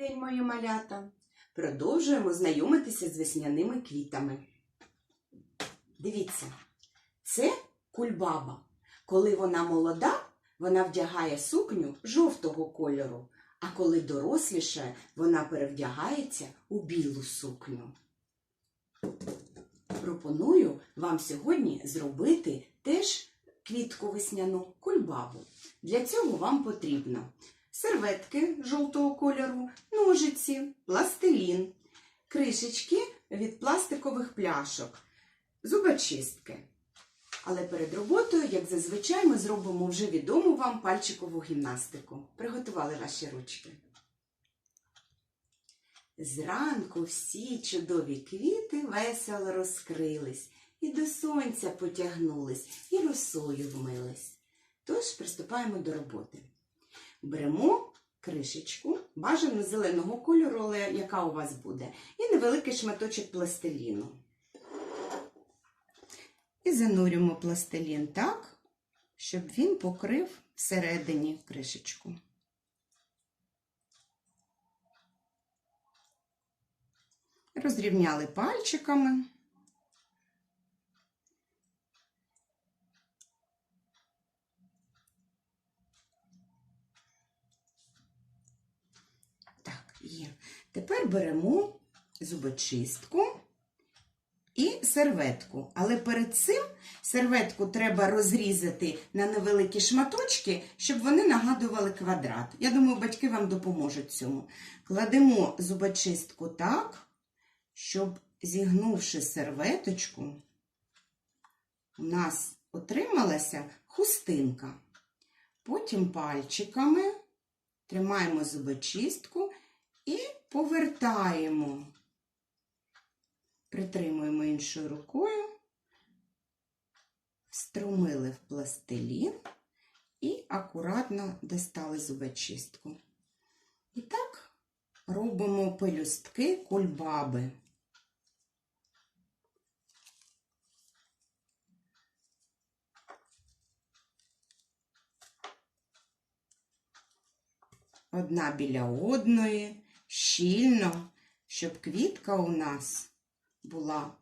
день, мої малята! Продовжуємо знайомитися з весняними квітами. Дивіться, це кульбаба. Коли вона молода, вона вдягає сукню жовтого кольору, а коли доросліше, вона перевдягається у білу сукню. Пропоную вам сьогодні зробити теж квітку весняну кульбабу. Для цього вам потрібно серветки жовтого кольору, ножиці, пластилін, кришечки від пластикових пляшок, зубочистки. Але перед роботою, як зазвичай, ми зробимо вже відому вам пальчикову гімнастику. Приготували ваші ручки. Зранку всі чудові квіти весело розкрились, і до сонця потягнулись, і росою вмились. Тож приступаємо до роботи. Беремо кришечку, бажано зеленого кольору, але яка у вас буде, і невеликий шматочок пластиліну. І занурюємо пластилін так, щоб він покрив всередині кришечку. Розрівняли пальчиками. Так, є. Тепер беремо зубочистку і серветку. Але перед цим серветку треба розрізати на невеликі шматочки, щоб вони нагадували квадрат. Я думаю, батьки вам допоможуть цьому. Кладемо зубочистку так, щоб зігнувши серветочку, у нас отрималася хустинка. Потім пальчиками тримаємо зубочистку повертаємо. Притримуємо іншою рукою, струмили в пластилін і акуратно достали зубочистку. І так робимо пелюстки кульбаби. Одна біля одної, щільно, щоб квітка у нас була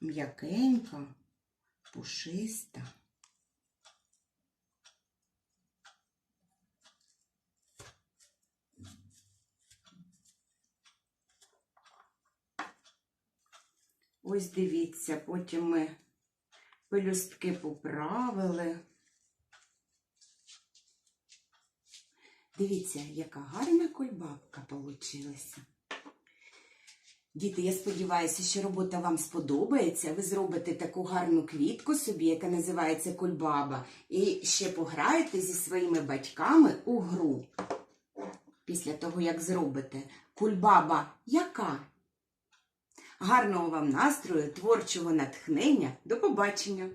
м'якенька, пушиста. Ось дивіться, потім ми пелюстки поправили. Дивіться, яка гарна кульбабка получилася. Діти, я сподіваюся, що робота вам сподобається. Ви зробите таку гарну квітку собі, яка називається кульбаба, і ще пограєте зі своїми батьками у гру. Після того, як зробите кульбаба яка? Гарного вам настрою, творчого натхнення. До побачення!